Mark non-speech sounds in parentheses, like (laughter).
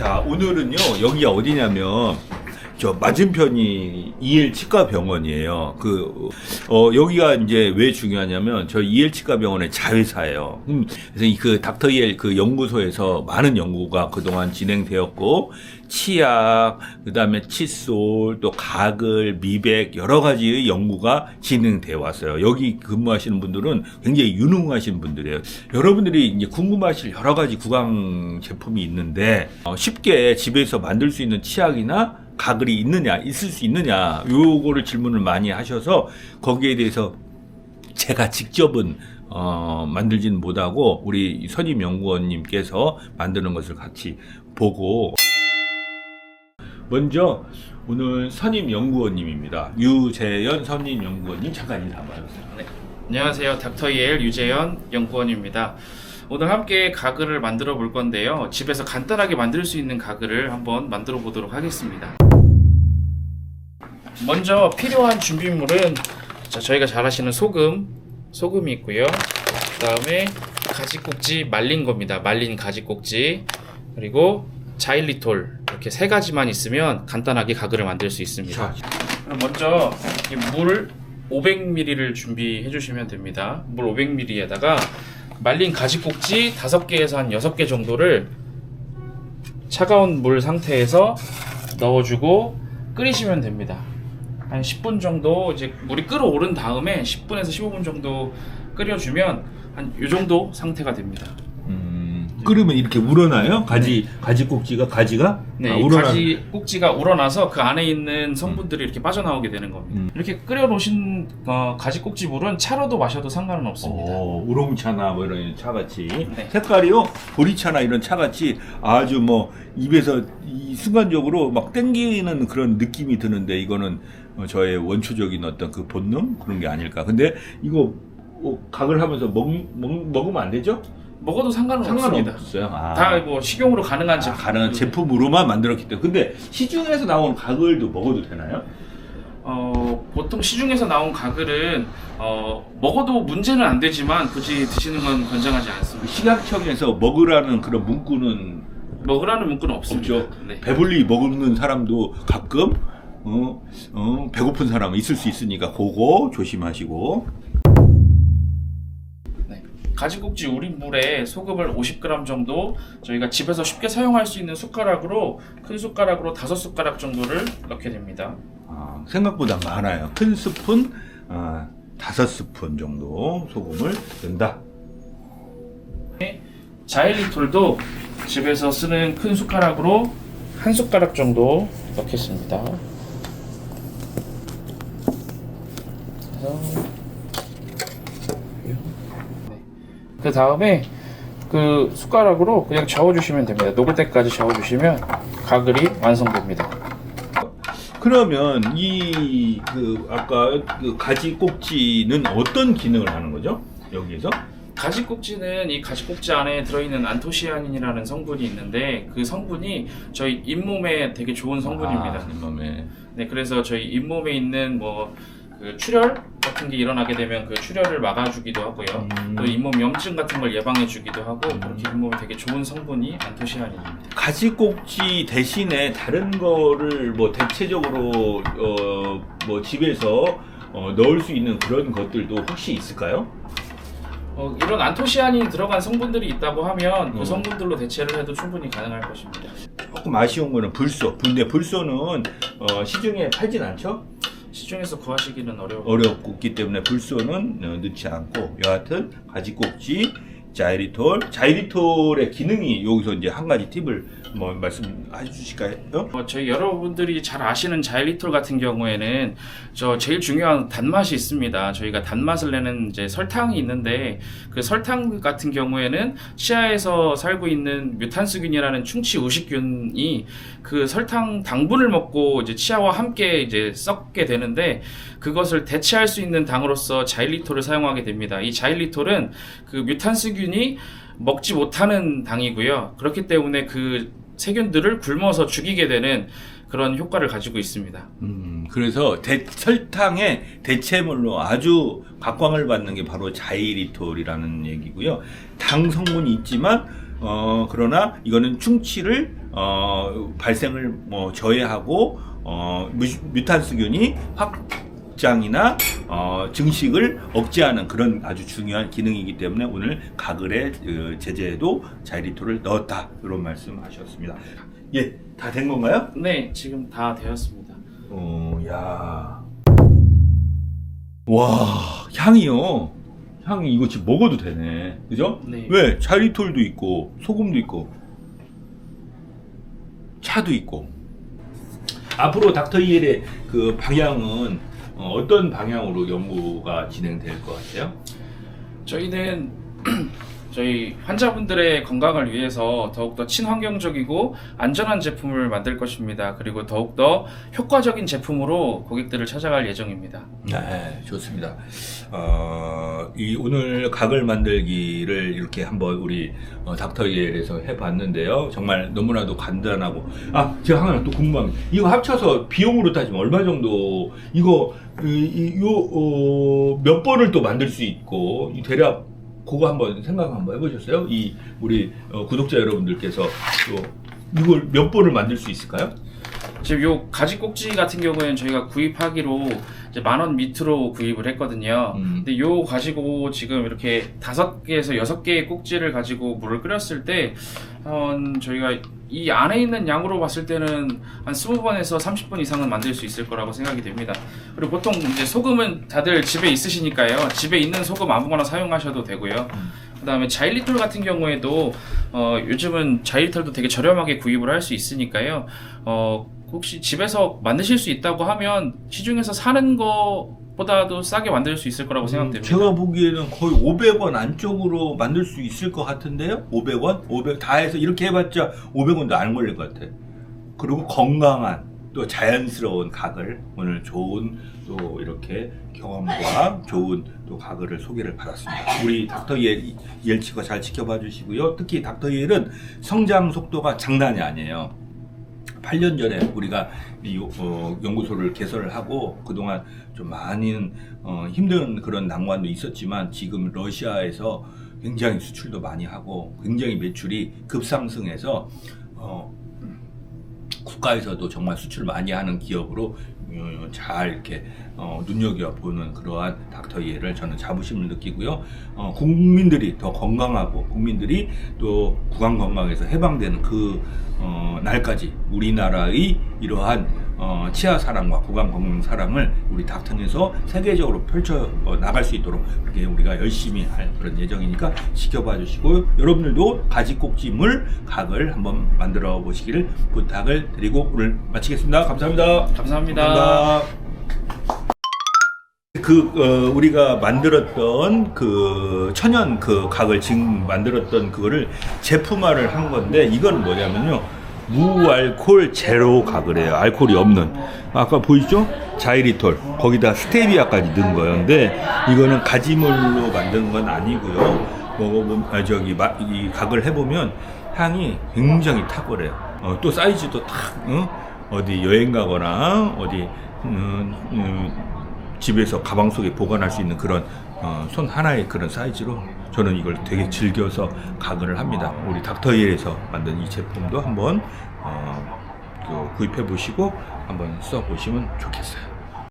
자, 오늘은요, 여기가 어디냐면, 저 맞은편이 이엘 치과 병원이에요. 그, 어, 여기가 이제 왜 중요하냐면, 저 이엘 치과 병원의 자회사예요. 음, 그래서 이그 닥터 이엘 그 연구소에서 많은 연구가 그동안 진행되었고, 치약, 그 다음에 칫솔, 또 가글, 미백, 여러 가지의 연구가 진행되어 왔어요. 여기 근무하시는 분들은 굉장히 유능하신 분들이에요. 여러분들이 이제 궁금하실 여러 가지 구강 제품이 있는데, 어, 쉽게 집에서 만들 수 있는 치약이나 가글이 있느냐, 있을 수 있느냐, 요거를 질문을 많이 하셔서 거기에 대해서 제가 직접은 어, 만들지는 못하고 우리 선임 연구원님께서 만드는 것을 같이 보고 먼저 오늘 선임 연구원님입니다. 유재현 선임 연구원님 잠깐 인사 한번 해주세요. 네. 안녕하세요. 닥터 이엘 유재현 연구원입니다. 오늘 함께 가글을 만들어 볼 건데요. 집에서 간단하게 만들 수 있는 가글을 한번 만들어 보도록 하겠습니다. 먼저 필요한 준비물은 자, 저희가 잘 아시는 소금, 소금이 있고요. 그 다음에 가지꼭지 말린 겁니다. 말린 가지꼭지 그리고 자일리톨 이렇게 세 가지만 있으면 간단하게 가글을 만들 수 있습니다. 자, 그럼 먼저 이물 500ml를 준비해 주시면 됩니다. 물 500ml에다가 말린 가지꼭지 5개에서 한 6개 정도를 차가운 물 상태에서 넣어주고 끓이시면 됩니다. 한 10분 정도 이제 물이 끓어오른 다음에 10분에서 15분 정도 끓여주면 한 이 정도 상태가 됩니다. 음, 끓으면 이렇게 우러나요? 가지 가지 꼭지가 가지가 네, 아, 이 우러나- 가지 꼭지가 우러나서 그 안에 있는 성분들이 이렇게 빠져나오게 되는 겁니다. 음. 이렇게 끓여놓으신 어, 가지 꼭지 물은 차로도 마셔도 상관은 없습니다. 어, 우롱차나 뭐 이런 차같이 네. 색깔이요 보리차나 이런 차같이 아주 뭐 입에서 이 순간적으로 막 땡기는 그런 느낌이 드는데 이거는 어, 저의 원초적인 어떤 그 본능 그런 게 아닐까 근데 이거 어, 각을 하면서 먹, 먹, 먹으면 안 되죠? 먹어도 상관은 없습니다. 상관없어요 아. 다뭐 식용으로 가능한 아, 제품. 가능한 제품으로만 만들었기 때문에 근데 시중에서 나온 각을도 먹어도 되나요? 어, 보통 시중에서 나온 가글은 어, 먹어도 문제는 안 되지만 굳이 드시는 건 권장하지 않습니다. 시각청에서 먹으라는 그런 문구는 먹으라는 문구는 없습니다. 없죠. 네. 배불리 먹는 사람도 가끔 어, 어, 배고픈 사람은 있을 수 있으니까 그거 조심하시고 네. 가지꼭지 우린 물에 소금을 50g 정도 저희가 집에서 쉽게 사용할 수 있는 숟가락으로 큰 숟가락으로 다섯 숟가락 정도를 넣게 됩니다. 아, 생각보다 많아요. 큰 스푼 아, 다섯 스푼 정도 소금을 넣는다. 자일리톨도 집에서 쓰는 큰 숟가락으로 한 숟가락 정도 넣겠습니다. 그 다음에 그 숟가락으로 그냥 저어주시면 됩니다. 녹을 때까지 저어주시면 가글이 완성됩니다. 그러면 이 그 아까 그 가지 꼭지는 어떤 기능을 하는 거죠? 여기에서? 가지꼭지는 이 가지꼭지 안에 들어있는 안토시아닌이라는 성분이 있는데 그 성분이 저희 잇몸에 되게 좋은 성분입니다. 아, 잇몸에. 네, 그래서 저희 잇몸에 있는 뭐 그 출혈 같은 게 일어나게 되면 그 출혈을 막아주기도 하고요. 음. 또 잇몸 염증 같은 걸 예방해주기도 하고 그렇게 잇몸에 되게 좋은 성분이 안토시아닌입니다. 가지 꼭지 대신에 다른 거를 뭐 대체적으로 어 뭐 집에서 어 넣을 수 있는 그런 것들도 혹시 있을까요? 어, 이런 안토시아닌이 들어간 성분들이 있다고 하면 음. 그 성분들로 대체를 해도 충분히 가능할 것입니다. 조금 아쉬운 거는 불소. 근데 불소는 어, 시중에 팔진 않죠? 시중에서 구하시기는 어려워. 어렵기 때문에 불소는 어, 넣지 않고 여하튼 가지꼭지, 자이리톨, 자이리톨의 기능이 여기서 이제 한 가지 팁을 뭐 말씀해 주실까요? 어, 저희 여러분들이 잘 아시는 자일리톨 같은 경우에는 저 제일 중요한 단맛이 있습니다. 저희가 단맛을 내는 이제 설탕이 있는데 그 설탕 같은 경우에는 치아에서 살고 있는 뮤탄스균이라는 충치 우식균이 그 설탕 당분을 먹고 이제 치아와 함께 이제 썩게 되는데 그것을 대체할 수 있는 당으로서 자일리톨을 사용하게 됩니다. 이 자일리톨은 그 뮤탄스균 이 먹지 못하는 당이고요. 그렇기 때문에 그 세균들을 굶어서 죽이게 되는 그런 효과를 가지고 있습니다. 음, 그래서 대- 설탕의 대체물로 아주 각광을 받는 게 바로 자이리톨이라는 얘기고요. 당 성분이 있지만 어, 그러나 이거는 충치를 어, 발생을 뭐 저해하고 어, 뮤, 뮤탄스균이 확 장이나 어, 증식을 억제하는 그런 아주 중요한 기능이기 때문에 오늘 가글의 그 제재에도 자이리토를 넣었다 이런 말씀하셨습니다. 예, 다 된 건가요? 네, 지금 다 되었습니다. 어, 야. 와, 향이요. 향이 이거 지금 먹어도 되네. 그죠? 네. 왜? 자리톨도 있고, 소금도 있고, 차도 있고. 앞으로 닥터 이엘의 그 방향은 어, 어떤 방향으로 연구가 진행될 것 같아요? 저희는 (clears throat) 저희 환자분들의 건강을 위해서 더욱더 친환경적이고 안전한 제품을 만들 것입니다. 그리고 더욱더 효과적인 제품으로 고객들을 찾아갈 예정입니다. 네, 좋습니다. 어, 이 오늘 각을 만들기를 이렇게 한번 우리 어, 닥터 이엘에서 해봤는데요. 정말 너무나도 간단하고 아 제가 하나 또 궁금한 게 이거 합쳐서 비용으로 따지면 얼마 정도 이거 이요몇 번을 또 만들 수 있고 이 대략 그거 한번 생각 한번 해보셨어요? 이 우리 어, 구독자 여러분들께서 또 이걸 몇 번을 만들 수 있을까요? 지금 요 가지 꼭지 같은 경우에는 저희가 구입하기로 이제 만 원 밑으로 구입을 했거든요. 음. 근데 요 가지고 지금 이렇게 다섯 개에서 여섯 개의 꼭지를 가지고 물을 끓였을 때, 어, 저희가 이 안에 있는 양으로 봤을 때는 한 20번에서 30번 이상은 만들 수 있을 거라고 생각이 됩니다. 그리고 보통 이제 소금은 다들 집에 있으시니까요. 집에 있는 소금 아무거나 사용하셔도 되고요. 그 다음에 자일리톨 같은 경우에도 어, 요즘은 자일리톨도 되게 저렴하게 구입을 할 수 있으니까요. 어, 혹시 집에서 만드실 수 있다고 하면 시중에서 사는 것 보다도 싸게 만들 수 있을 거라고 생각됩니다. 제가 보기에는 거의 500원 안쪽으로 만들 수 있을 것 같은데요? 500원? 500, 다 해서 이렇게 해봤자 500원도 안 걸릴 것 같아. 그리고 건강한 또 자연스러운 각을 오늘 좋은 또 이렇게 경험과 좋은 또 각을 소개를 받았습니다. 우리 닥터 이엘, 이엘치가 잘 지켜봐 주시고요. 특히 닥터 이엘은 성장 속도가 장난이 아니에요. 8년 전에 우리가 이 어, 연구소를 개설을 하고 그동안 좀 많은 어, 힘든 그런 난관도 있었지만 지금 러시아에서 굉장히 수출도 많이 하고 굉장히 매출이 급상승해서 어, 국가에서도 정말 수출 많이 하는 기업으로 어, 잘 이렇게 어, 눈여겨보는 그러한 닥터 이해를 저는 자부심을 느끼고요. 어, 국민들이 더 건강하고 국민들이 또 구강 건강에서 해방되는 그 어, 날까지 우리나라의 이러한 어, 치아 사랑과 구강 건강 사랑을 우리 닥터에서 세계적으로 펼쳐 어, 나갈 수 있도록 그렇게 우리가 열심히 할 그런 예정이니까 지켜봐 주시고 여러분들도 가지 꼭지물 각을 한번 만들어 보시기를 부탁을 드리고 오늘 마치겠습니다. 감사합니다. 감사합니다. 그 어, 우리가 만들었던 그 천연 그 각을 지금 만들었던 그거를 제품화를 한 건데 이건 뭐냐면요 무알콜 제로 각을 해요. 알코올이 없는. 아까 보이죠? 자이리톨. 거기다 스테비아까지 넣은 근데 이거는 가지물로 만든 건 아니고요. 먹어보면 아, 저기 마- 이 각을 해보면 향이 굉장히 탁월해요. 어, 또 사이즈도 탁 응? 어디 여행 가거나 어디 음, 음, 집에서 가방 속에 보관할 수 있는 그런 어, 손 하나의 그런 사이즈로 저는 이걸 되게 즐겨서 가글을 합니다. 우리 닥터이엘에서 만든 이 제품도 한번 어, 그 구입해 보시고 한번 써 보시면 좋겠어요.